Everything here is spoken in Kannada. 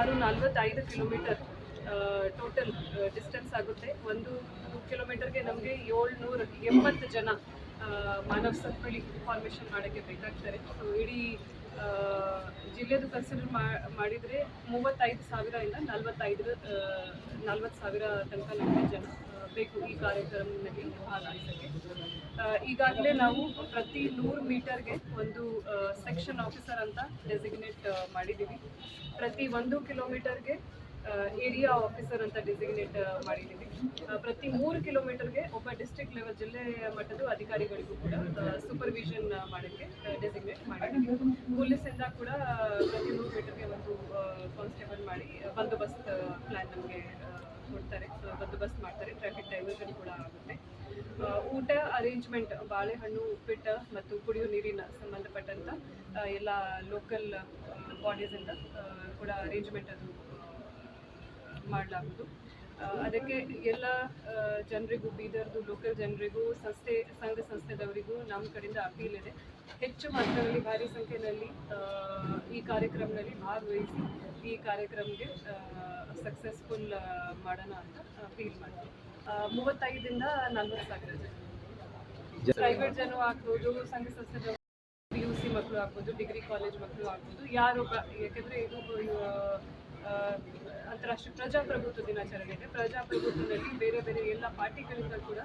ಸುಮಾರು ನಲ್ವತ್ತೈದು ಕಿಲೋಮೀಟರ್ ಟೋಟಲ್ ಡಿಸ್ಟೆನ್ಸ್ ಆಗುತ್ತೆ. ಒಂದು ಕಿಲೋಮೀಟರ್ಗೆ ನಮಗೆ ಏಳ್ನೂರ ಎಂಬತ್ತು ಜನ ಮಾನವ ಸರಪಳಿ ಫಾರ್ಮೇಷನ್ ಮಾಡೋಕ್ಕೆ ಬೇಕಾಗ್ತಾರೆ. ಸೊ ಇಡೀ ಜಿಲ್ಲೆದು ಕನ್ಸಿಡರ್ ಮಾಡಿದರೆ ಮೂವತ್ತೈದು ಸಾವಿರದಿಂದ ನಲ್ವತ್ತೈದು ನಲ್ವತ್ತು ಸಾವಿರ ತನಕ ನಮಗೆ ಜನ ಬೇಕು ಈ ಕಾರ್ಯಕ್ರಮದಲ್ಲಿ ಭಾಗವಹಿಸೋಕ್ಕೆ. ಈಗಾಗಲೇ ನಾವು ಪ್ರತಿ ನೂರು ಮೀಟರ್ಗೆ ಒಂದು ಸೆಕ್ಷನ್ ಆಫೀಸರ್ ಅಂತ ಡೆಸಿಗ್ನೇಟ್ ಮಾಡಿದ್ದೀವಿ. ಪ್ರತಿ ಒಂದು ಕಿಲೋಮೀಟರ್ಗೆ ಏರಿಯಾ ಆಫೀಸರ್ ಅಂತ ಡೆಸಿಗ್ನೇಟ್ ಮಾಡಿದ್ದೀವಿ. ಪ್ರತಿ ಮೂರು ಕಿಲೋಮೀಟರ್ಗೆ ಒಬ್ಬ ಡಿಸ್ಟ್ರಿಕ್ಟ್ ಲೆವೆಲ್ ಜಿಲ್ಲೆ ಮಟ್ಟದ ಅಧಿಕಾರಿಗಳಿಗೂ ಕೂಡ ಸೂಪರ್ವಿಷನ್ ಮಾಡೋಕ್ಕೆ ಡೆಸಿಗ್ನೇಟ್ ಮಾಡಿದ್ದೀವಿ. ಪೊಲೀಸಿಂದ ಕೂಡ ಪ್ರತಿ ನೂರು ಮೀಟರ್ಗೆ ಒಂದು ಕಾನ್ಸ್ಟೇಬಲ್ ಮಾಡಿ ಬಂದೋಬಸ್ತ್ ಪ್ಲ್ಯಾನ್ ನಮಗೆ ಕೊಡ್ತಾರೆ. ಬಂದೋಬಸ್ತ್ ಮಾಡ್ತಾರೆ. ಟ್ರಾಫಿಕ್ ಡೈವರ್ಷನ್ ಕೂಡ ಆಗುತ್ತೆ. ಊಟ ಅರೇಂಜ್ಮೆಂಟ್ ಬಾಳೆಹಣ್ಣು, ಉಪ್ಪಿಟ್ಟು ಮತ್ತು ಕುಡಿಯೋ ನೀರಿನ ಸಂಬಂಧಪಟ್ಟಂಥ ಎಲ್ಲ ಲೋಕಲ್ ಬಾಡೀಸಿಂದ ಕೂಡ ಅರೇಂಜ್ಮೆಂಟ್ ಅದು ಮಾಡಲಾಗುವುದು. ಅದಕ್ಕೆ ಎಲ್ಲ ಜನರಿಗೂ, ಬೀದರ್ದು ಲೋಕಲ್ ಜನರಿಗೂ, ಸಂಸ್ಥೆ, ಸಂಘ ಸಂಸ್ಥೆದವರಿಗೂ ನಮ್ಮ ಕಡೆಯಿಂದ ಅಪೀಲ್ ಇದೆ. ಹೆಚ್ಚು ಮಾತ್ರದಲ್ಲಿ ಭಾರಿ ಸಂಖ್ಯೆಯಲ್ಲಿ ಈ ಕಾರ್ಯಕ್ರಮದಲ್ಲಿ ಭಾಗವಹಿಸಿ ಈ ಕಾರ್ಯಕ್ರಮಕ್ಕೆ ಸಕ್ಸಸ್ಫುಲ್ ಮಾಡೋಣ ಅಂತ ಫೀಲ್ ಮಾಡ್ತೀವಿ ಮೂವತ್ತೈದರಿಂದ ನಲ್ವತ್ತು ಸಾವಿರ ಜನ. ಪ್ರೈವೇಟ್ ಜನ ಆಗ್ಬೋದು, ಸಂಘ ಸಂಸ್ಥೆದವರು ಪಿ ಯು ಸಿ ಮಕ್ಕಳು ಆಗ್ಬೋದು ಡಿಗ್ರಿ ಕಾಲೇಜ್ ಮಕ್ಕಳು ಆಗ್ಬೋದು, ಯಾರು ಯಾಕೆಂದರೆ ಇದು ಅಂತಾರಾಷ್ಟ್ರೀಯ ಪ್ರಜಾಪ್ರಭುತ್ವ ದಿನಾಚರಣೆ ಇದೆ ಪ್ರಜಾಪ್ರಭುತ್ವದಲ್ಲಿ ಬೇರೆ ಬೇರೆ ಎಲ್ಲ ಪಾರ್ಟಿಗಳಿಂದ ಕೂಡ